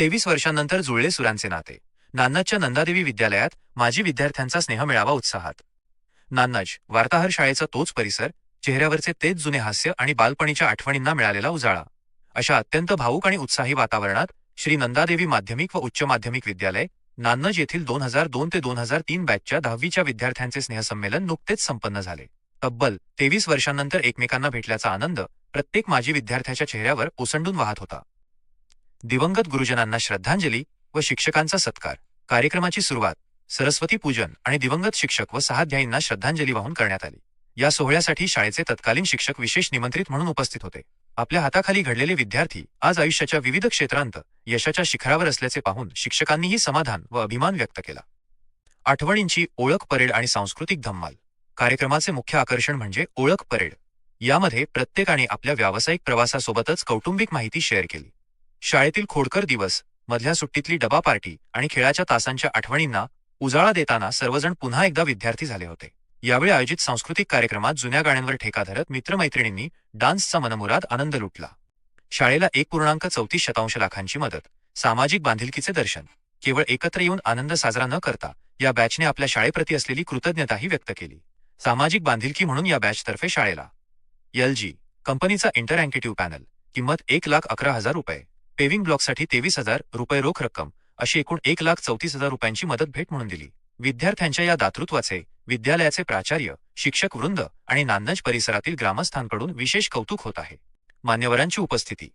तेवीस वर्षांनंतर जुळले सुरांचे नाते. नान्नाजच्या नंदादेवी विद्यालयात माजी विद्यार्थ्यांचा स्नेह मिळावा उत्साहात. नान्नज वार्ताहर शाळेचा तोच परिसर चेहऱ्यावरचे तेच जुने हास्य आणि बालपणीच्या आठवणींना मिळालेला उजाळा. अशा अत्यंत भाऊक आणि उत्साही वातावरणात श्री नंदादेवी माध्यमिक व उच्च माध्यमिक विद्यालय नान्नज येथील दोन हजार दोन ते दोन हजार तीन बॅचच्या दहावीच्या विद्यार्थ्यांचे स्नेहसंमेलन नुकतेच संपन्न झाले. तब्बल तेवीस वर्षांनंतर एकमेकांना भेटल्याचा आनंद प्रत्येक माजी विद्यार्थ्याच्या चेहऱ्यावर ओसंडून वाहत होता. दिवंगत गुरुजनांना श्रद्धांजली व शिक्षकांचा सत्कार. कार्यक्रमाची सुरुवात सरस्वती पूजन आणि दिवंगत शिक्षक व सहाध्यायींना श्रद्धांजली वाहून करण्यात आली. या सोहळ्यासाठी शाळेचे तत्कालीन शिक्षक विशेष निमंत्रित म्हणून उपस्थित होते. आपल्या हाताखाली घडलेले विद्यार्थी आज आयुष्याच्या विविध क्षेत्रांत यशाच्या शिखरावर असल्याचे पाहून शिक्षकांनीही समाधान व अभिमान व्यक्त केला. आठवणींची ओळख परेड आणि सांस्कृतिक धम्माल. कार्यक्रमाचे मुख्य आकर्षण म्हणजे ओळख परेड. यामध्ये प्रत्येकाने आपल्या व्यावसायिक प्रवासासोबतच कौटुंबिक माहिती शेअर केली. शाळेतील खोडकर दिवस मधल्या सुट्टीतली डबा पार्टी आणि खेळाच्या तासांच्या आठवणींना उजाळा देताना सर्वजण पुन्हा एकदा विद्यार्थी झाले होते. यावेळी आयोजित सांस्कृतिक कार्यक्रमात जुन्या गाण्यांवर ठेका धरत मित्रमैत्रिणींनी डान्सचा मनमुराद आनंद लुटला. शाळेला एक पूर्णांक चौतीस शतांश लाखांची मदत सामाजिक बांधिलकीचे दर्शन केवळ एकत्र येऊन आनंद साजरा न करता या बॅचने आपल्या शाळेप्रती असलेली कृतज्ञताही व्यक्त केली. सामाजिक बांधिलकी म्हणून या बॅचतर्फे शाळेला. एल जी कंपनीचा इंटर पॅनल किंमत एक लाख अकरा हजार रुपये. पेव्हिंग ब्लॉकसाठी तेवीस हजार रुपये रोख रक्कम अशी एकूण एक लाख चौतीस हजार रुपयांची मदत भेट म्हणून दिली. विद्यार्थ्यांच्या या दातृत्वाचे विद्यालयाचे प्राचार्य शिक्षक वृंद आणि नांदज परिसरातील ग्रामस्थांकडून विशेष कौतुक होत आहे. मान्यवरांची उपस्थिती.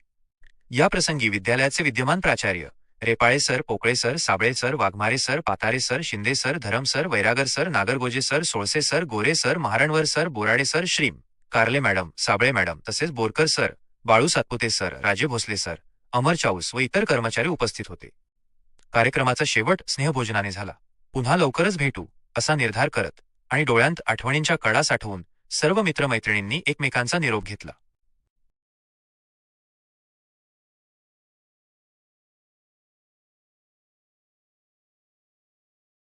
या प्रसंगी विद्यालयाचे विद्यमान प्राचार्य Repale sir Pokale sir Sabale sir Waghmare sir Patare sir Shinde sir Dharam sir Vairagar sir Nagargoje sir Solse sir Gore sir Maharanvar sir Borade sir श्रीम कार्ले मॅडम साबळे मॅडम तसेच Borkar sir Balu Satpute sir Raje Bhosale sir अमर चाऊस व इतर कर्मचारी उपस्थित होते. कार्यक्रमाचा शेवट स्नेहभोजनाने झाला. पुन्हा लवकरच भेटू असा निर्धार करत आणि डोळ्यांत आठवणींच्या कडा साठवून सर्व मित्रमैत्रिणींनी एकमेकांचा निरोप घेतला.